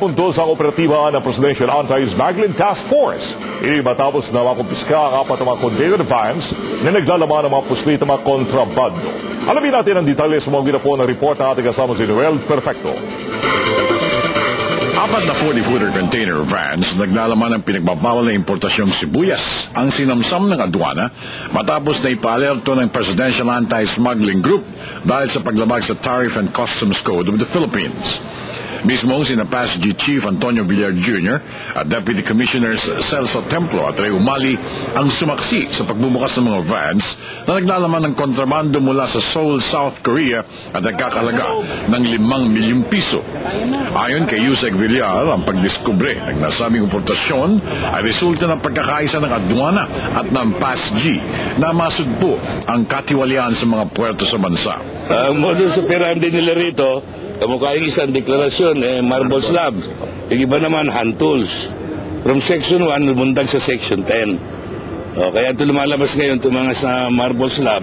puntos ang operatiba ng Presidential Anti-Smuggling Task Force. Matapos na makumpiska ang apat na mga container vans na naglalaman ng mga puslit na mga kontrabando. Alamin natin ang detalye sa mga ginapo ng report ng ating kasama si Noel Perfecto. Apat na 40-footer container vans naglalaman ng pinagbabawal na importasyong sibuyas ang sinamsam ng adwana matapos na ipalerto ng Presidential Anti-Smuggling Group dahil sa paglabag sa Tariff and Customs Code of the Philippines. Mismong sina PASG Chief Antonio Villar Jr. at Deputy Commissioners Celso Templo at Ray Umali ang sumaksi sa pagbubukas ng mga vans na naglalaman ng kontrabando mula sa Seoul, South Korea at nagkakalaga ng 5 milyong piso. Ayon kay Yusek Villar, ang pagdiskubre ng nasabing importasyon ay resulta ng pagkakaisa ng adwana at ng PASG na masugpo ang katiwalian sa mga puerto sa bansa. Ang modus operandi nila rito, kamukha yung isang deklarasyon, eh, marble slab. Yung iba naman, hand tools. From section 1, lumundag sa section 10. O, kaya ito lumalabas ngayon, ito mga sa marble slab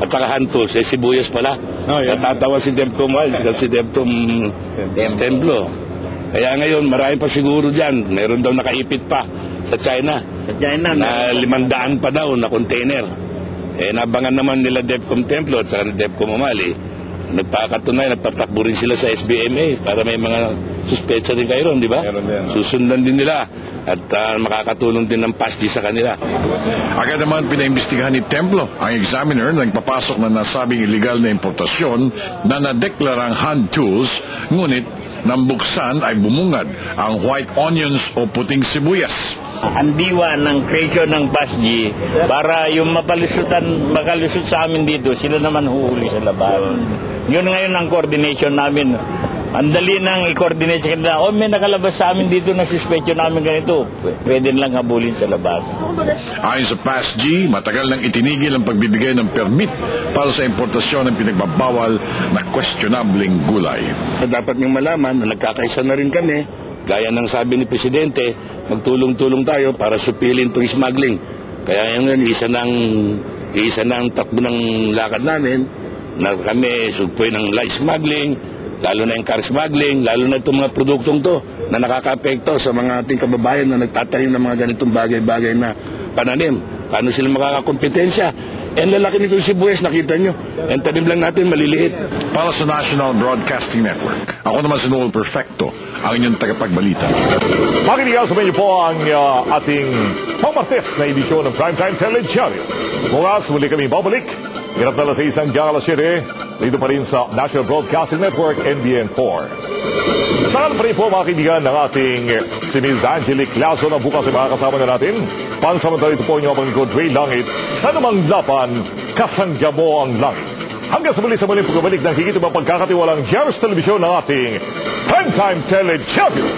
at saka hand tools, eh, sibuyas pala. Oh, yeah. Natatawa si Debcom Miles kasi si Debcom Templo. Kaya ngayon, marami pa siguro dyan. Meron daw nakaipit pa sa China. Sa China, na limandaan pa daw na container. Eh, nabangan naman nila Depcom Templo at saka ni Depcom Umali. Nagpakatunay, nagpatakbo rin sila sa SBMA para may mga suspetsa din kayo ron, di ba? Susundan din nila at ah, makakatulong din ng PASD sa kanila. Agad naman pinaimbestigahan ni Templo ang examiner na nagpapasok na nasabing illegal na importasyon na nadeklarang hand tools, ngunit nang buksan ay bumungad ang white onions o puting sibuyas. Ang diwa ng creation ng PASG para yung mapalusutan, makalusot sa amin dito, sila naman huhuli sa laban. Yun ngayon ang coordination namin. Ang dali nang i-coordinate sa kanila, oh may nakalabas sa amin dito na suspectio namin ganito, pwede lang habulin sa labas. Ayon sa PASG, matagal nang itinigil ang pagbibigay ng permit para sa importasyon ng pinagbabawal na questionabling gulay. Dapat niyong malaman na nagkakaisa na rin kami, gaya ng sabi ni Presidente, magtulong-tulong tayo para supilin itong smuggling. Kaya ngayon, isa ng, isa ng takbo ng lakad namin na kami sugpoy ng light smuggling, lalo na yung car smuggling, lalo na itong mga produktong to na nakaka-apekto sa mga ating kababayan na nagtatanim ng mga ganitong bagay-bagay na pananim. Paano sila makakakompetensya? Eh, ang lalaki nito sibuyas, nakita nyo. Ang tanim lang natin, maliliit. Para sa National Broadcasting Network, ako naman si Noel Perfecto, ang inyong tagapagbalita. Makinig sa inyo po ang uh, ating pamartes na edisyon ng Primetime Telechannel. Bukas, muli kami babalik. Hirap na lang sa isang gala city. Dito pa rin sa National Broadcasting Network, NBN4. Saan pa rin po mga kaibigan ng ating si Ms. Angelic Lazo na bukas ay makakasama na natin. Pansamantala ito po inyong panglikod, Ray Langit. Sa namang lapan, kasangga mo ang langit. Hanggang sa muli sa muling pagbabalik ng higit na pagkakatiwalang Jaros Television ng ating Primetime Tele Champion.